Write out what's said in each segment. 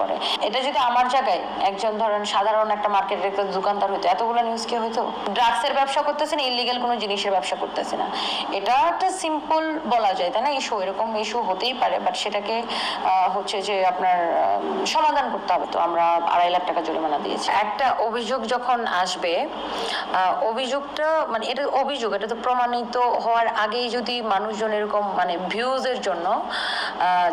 করে এটা যদি আমার জায়গায় একজন ধরেন সাধারণ একটা মার্কেটের একটা দোকানদার হতো এতগুলো নিউজ কি হতো ড্রাগসের ব্যবসা করতেছে না ইলিগেল কোনো জিনিসের ব্যবসা করতেছে না। এটা একটা সিম্পল বলা যায়, তাই না? ইস্যু এরকম ইস্যু হতেই পারে বাট সেটাকে হচ্ছে যে আপনার সমাধান করতে হবে তো। আমরা আড়াই লাখ টাকা জরিমানা দিয়েছি। একটা অভিযোগ যখন আসবে অভিযোগটা মানে এটা অভিযোগ, এটা তো প্রমাণিত হওয়ার আগেই যদি মানুষজন এরকম মানে ভিউজের জন্য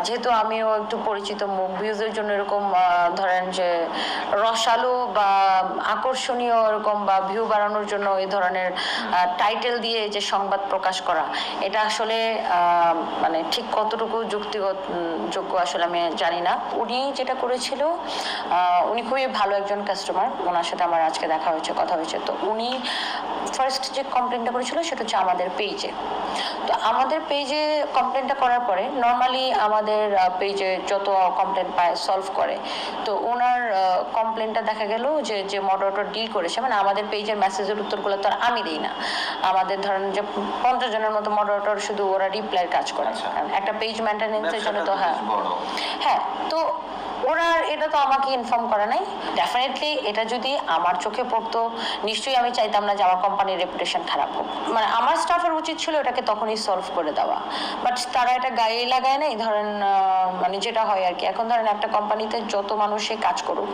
যেহেতু আমিও একটু পরিচিত, মুখ ভিউজের জন্য এরকম আহ, ধরেন যে রসালো বা আকর্ষণীয় এরকম বা ভিউ বাড়ানোর জন্য এই ধরনের টাইটেল দিয়ে যে সংবাদ প্রকাশ করা এটা আসলে মানে ঠিক কতটুকু যুক্তিগত যোগ্য আসলে আমি জানি না। উনি যেটা করেছিল উনি খুবই ভালো একজন কাস্টমার ওনার সাথে আমার আজকে দেখা হয়েছে কথা হয়েছে। তো উনি ফার্স্ট যে কমপ্লেনটা করেছিল সেটা হচ্ছে আমাদের পেজে তো আমাদের পেজে কমপ্লেনটা করার পরে নর্মালি আমাদের পেজে যত কমপ্লেন পায় সলভ করে। তো ওনার কমপ্লেনটা দেখা গেল যে যে মডারেটর ডিল করেছে। মানে আমাদের পেজের মেসেজের উত্তরগুলো তো আর আমি দিই না। আমাদের ধরেন যে পঞ্চাশ জনের মতো মডারেটর শুধু ওরা রিপ্লাইয়ের কাজ করে। আচ্ছা। একটা পেজ মেনটেনেন্সের জন্য তো হ্যাঁ। হ্যাঁ তো ওরা এটা তো আমাকে ইনফর্ম করে নাই। ডেফিনেটলি এটা যদি আমার চোখে পড়তো, নিশ্চয়ই আমি চাইতাম না যে আমার কোম্পানির রেপুটেশন খারাপ হোক। মানে আমার স্টাফের উচিত ছিল এটাকে তখনই সলভ করে দেওয়া। বাট তারা এটা গায়ে লাগায় নাই, ধরেন মানে যেটা হয় আর কি। এখন ধরেন একটা কোম্পানিতে যত মানুষে কাজ করুক,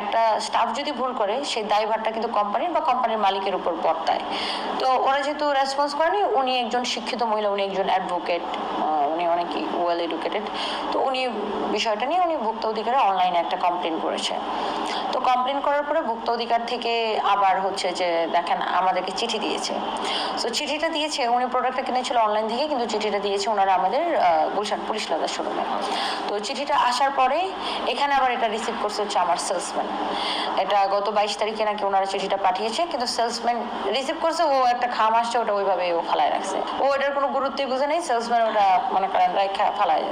একটা স্টাফ যদি ভুল করে, সেই দায়ভারটা কিন্তু কোম্পানির বা কোম্পানির মালিকের উপর বর্তায়। তো ওরা যেহেতু রেসপন্স করেনি, উনি একজন শিক্ষিত মহিলা, উনি একজন অ্যাডভোকেট উনি অনেক ওয়েল এডুকেটেড তো উনি বিষয়টা নিয়ে উনি ভোক্তা অধিকারে অনলাইনে একটা কমপ্লেন করেছে। তো কমপ্লেন করার পরে ভোক্তা অধিকার থেকে আবার হচ্ছে যে, দেখেন, আমাদেরকে চিঠি দিয়েছে। সো চিঠিটা দিয়েছে, উনি প্রোডাক্টটা কিনেছিল অনলাইন থেকে কিন্তু চিঠিটা দিয়েছে ওনারা আমাদের গুলশান পুলিশ লাদার শোরুমে তো চিঠিটা আসার পরে এখানে আবার এটা রিসিভ করছে হচ্ছে আমার সেলসম্যান এটা গত বাইশ তারিখে নাকি ওনারা চিঠিটা পাঠিয়েছে, কিন্তু সেলসম্যান রিসিভ করছে, ও একটা খাম আসছে, ওটা ওইভাবে ও ফালায় রাখছে। ও এটার কোনো গুরুত্বই বুঝে নেই সেলসম্যান ওটা মনে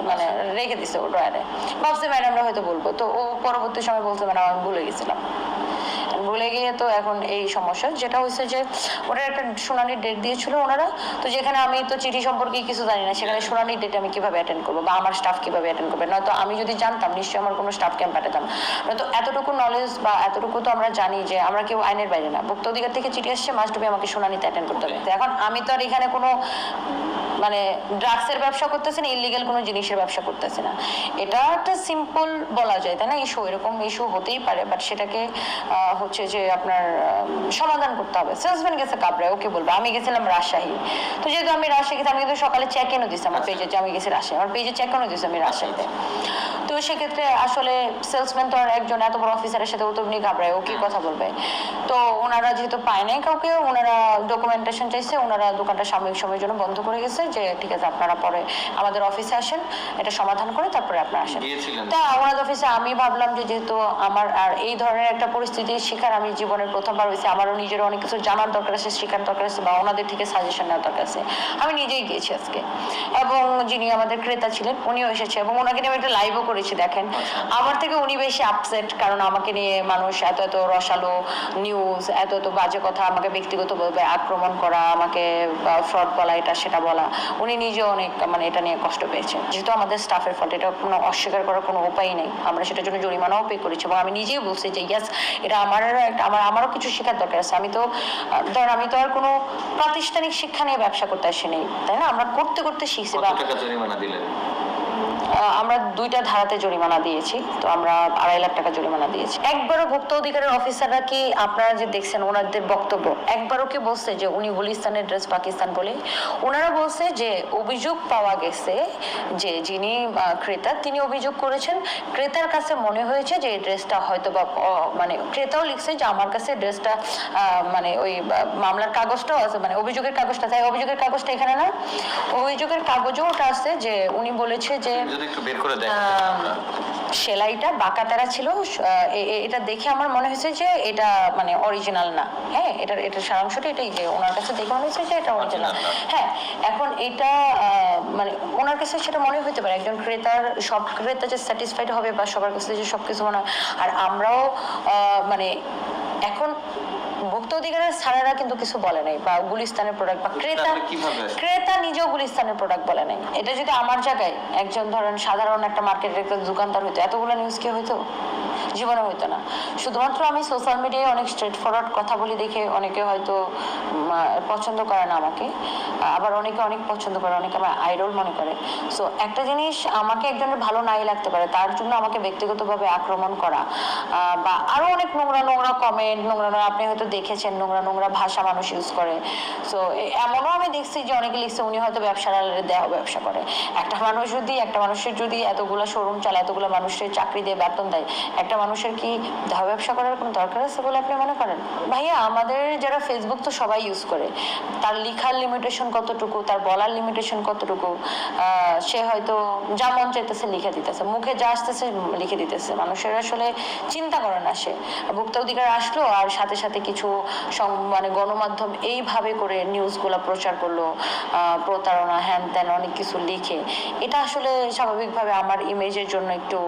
মানে রেখে দিছে ও ড্রয়ারে। ভাবছে হয়তো বলব। তো ও পরবর্তী সময় ম্যাডাম, আমি ভুলে গেছিলাম। ভুলে গিয়ে তো এখন এই সমস্যা। যেটা হয়েছে যে ওটার একটা ডেট দিয়েছিল ওনারা। তো যেখানে আমি তো চিঠি সম্পর্কে কিছু জানি না, সেখানে শুনানির ডেট আমি কীভাবে অ্যাটেন্ড করব বা আমার স্টাফ কীভাবে অ্যাটেন্ড করবে? নয়তো আমি যদি জানতাম, নিশ্চয়ই আমার কোনো স্টাফকে আমি পাঠাতাম। নয়তো এতটুকু নলেজ বা এতটুকু তো আমরা জানি যে, আমরা কেউ আইনের বাইরে না। ভুক্ত অধিকার থেকে চিঠি আসছে মাস্ট আমাকে শুনানিতে অ্যাটেন্ড করতে হবে। এখন আমি তো আর এখানে কোনো মানে ড্রাগসের ব্যবসা করতেছে না ইলিগেল কোনো জিনিসের ব্যবসা করতেছে না। এটা একটা সিম্পল বলা যায় তাই না? ইস্যু এরকম ইস্যু হতেই পারে বাট সেটাকে হচ্ছে যে আপনার সমাধান করতে হবে। সেলসম্যান গেছে কাবরায় ওকে বলব আমি গেছিলাম রাজশাহী। তো যেহেতু আমি রাজশাহী গেছি আমি কিন্তু সকালে চেক ইনও দিচ্ছি আমার পেজে যে আমি গেছি রাজশাহী। আমার পেজে চেক ইনও দিচ্ছি আমি রাজশাহীতে। তো সেক্ষেত্রে আসলে সেলসম্যান তো আর একজন এত বড় অফিসারের সাথে ও তো উনি ঘাবড়ায় ও কি কথা বলবে? তো ওনারা যেহেতু পায় নাই কাউকে ওনারা ডকুমেন্টেশন চাইছে ওনারা দোকানটা সাময়িক সময়ের জন্য বন্ধ করে গেছে যে ঠিক আছে আপনারা পরে আমাদের অফিসে আসেন এটা সমাধান করে তারপরে আপনারা আসেন। তা আমাদের অফিসে আমি ভাবলাম যে যেহেতু আমার আর এই ধরনের একটা পরিস্থিতির শিকার আমি জীবনের প্রথমবার হয়েছে আমারও নিজের অনেক কিছু জানার দরকার আছে শেখার দরকার আছে বা ওনাদের থেকে সাজেশন নেওয়ার দরকার আছে। আমি নিজেই গিয়েছি আজকে। এবং যিনি আমাদের ক্রেতা ছিলেন উনিও এসেছে এবং ওনাকে নিয়ে একটা লাইভও করেছি দেখেন। আমার থেকে উনি বেশি আপসেট কারণ আমাকে নিয়ে মানুষ এত এত রসালো নিউজ এত এত বাজে কথা আমাকে ব্যক্তিগতভাবে আক্রমণ করা আমাকে ফ্রড বলা এটা সেটা বলা। উনি নিজে অনেক মানে এটা নিয়ে কষ্ট পেয়েছে। যেহেতু আমাদের স্টাফের ফল্ট এটা কোনো অস্বীকার করার কোনো উপায় নেই। আমরা সেটার জন্য জরিমানাও পে করেছি এবং আমি নিজেই বলছি যে ইয়াস এটা আমারও একটা আমার আমারও কিছু শেখার দরকার আছে। আমি তো ধর আমি তো আর কোনো প্রাতিষ্ঠানিক শিক্ষা নিয়ে ব্যবসা করতে আসি নেই তাই না? আমরা করতে করতে শিখছি বা আমরা দুইটা ধারাতে জরিমানা দিয়েছি। তো আমরা আড়াই লাখ টাকা জরিমানা দিয়েছি। একবারও ভোক্তা অধিকারের অফিসাররা কি আপনারা যে দেখছেন ওনাদের বক্তব্য, একবারও কি বলছে যে উনি গুলিস্তানের ড্রেস পাকিস্তান বলে? ওনারা বলছে যে অভিযোগ পাওয়া গেছে যে যিনি ক্রেতা, তিনি অভিযোগ করেছেন। ক্রেতার কাছে মনে হয়েছে যে এই ড্রেসটা হয়তো বা মানে ক্রেতাও লিখছে যে আমার কাছে ড্রেসটা মানে ওই মামলার কাগজটাও আছে মানে অভিযোগের কাগজটা, তাই অভিযোগের কাগজটা এখানে না? অভিযোগের কাগজও ওটা আছে যে উনি বলেছে যে। সেলাইটা বাঁকাতারা ছিল আহ, এ- এ- এটা দেখে আমার মনে হয়েছে যে এটা মানে অরিজিনাল না। হ্যাঁ এটা এটা সারাংশটা এটাই যে ওনার কাছে দেখে মনে হয়েছে যে এটা অরিজিনাল হ্যাঁ এখন এটা মানে ওনার কাছে সেটা মনে হতে পারে একজন ক্রেতার সব ক্রেতা যে স্যাটিসফাইড হবে বা সবার কাছে যে সব কিছু মনে হয়। আর আমরাও আহ, মানে এখন ভুক্ত অধিকারের সারারা কিন্তু কিছু বলে নাই বা গুলিস্তানের প্রোডাক্ট বা ক্রেতা? ক্রেতা নিজেও গুলিস্তানের প্রোডাক্ট বলে নাই এটা যদি আমার জায়গায় একজন ধরেন সাধারণ একটা মার্কেটের একটা দোকানদার হইতো এতগুলো নিউজ কি হইতো জীবনে হইতো না। শুধুমাত্র আমি সোশ্যাল মিডিয়ায় অনেক স্ট্রেট ফরওয়ার্ড কথা বলি দেখে অনেকে হয়তো পছন্দ করে না আমাকে। আবার অনেকে অনেক পছন্দ করে, অনেকে আমার আইডল মনে করে। সো একটা জিনিস আমাকে একজনের ভালো নাই লাগতে পারে, তার জন্য আমাকে ব্যক্তিগতভাবে আক্রমণ করা বা আরও অনেক নোংরা নোংরা কমেন্ট নোংরা নোংরা, আপনি হয়তো দেখেছেন নোংরা নোংরা ভাষা মানুষ ইউজ করে। সো এমনও আমি দেখছি যে অনেকে লিখছে উনি হয়তো ব্যবসার আড়ালে দেহ ব্যবসা করে। একটা মানুষ যদি, একটা মানুষের যদি এতগুলো শোরুম চালায়, এতগুলো মানুষের চাকরি দিয়ে বেতন দেয়, একটা মানুষের কি ব্যবসা করার কোনো দরকার আছে বলে আপনি মনে করেন? ভাইয়া, আমাদের যারা ফেসবুক তো সবাই ইউজ করে। তার লিখার লিমিটেশন কতটুকু? তার বলার লিমিটেশন কতটুকু? সে হয়তো যা মন চাইতেছে লিখে দিতেছে। মুখে যা আসতেছে লিখে দিতেছে। মানুষের আসলে চিন্তা করে না সে। ভোক্তা অধিকার আসলো আর সাথে সাথে কিছু মানে গণমাধ্যম এইভাবে করে নিউজগুলো প্রচার করল প্রতারণা, হ্যান ত্যান, অনেক কিছু লিখে। এটা আসলে স্বাভাবিকভাবে আমার ইমেজের জন্য একটু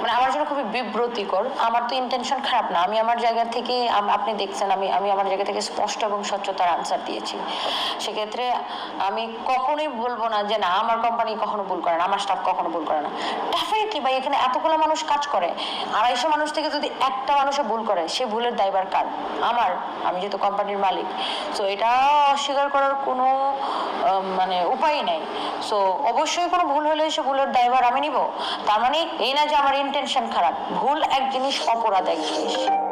মানে আমার জন্য খুবই বিব্রতিকর। আমার তো ইন্টেনশন খারাপ না। আমি আমার জায়গা থেকে আপনি দেখছেন, আমি আমি আমার জায়গা থেকে স্পষ্ট এবং স্বচ্ছতার আনসার দিয়েছি। সেক্ষেত্রে আমি কখনোই বলব না যে না, আমার কোম্পানি কখনো ভুল করে না, আমার স্টাফ কখনো ভুল করে না। ডেফিনেটলি ভাই, এখানে এতগুলো মানুষ কাজ করে। আড়াইশো মানুষ থেকে যদি একটা মানুষও ভুল করে, সে ভুলের দায়বার কার? আমার। আমি যেহেতু কোম্পানির মালিক। সো এটা অস্বীকার করার কোনো মানে উপায় নেই। সো অবশ্যই কোনো ভুল হলে সে ভুলের দায়ভার আমি নিব। তার মানে এই না যে আমার ইন্টেনশন খারাপ। ভুল এক জিনিস অপরাধ এক জিনিস।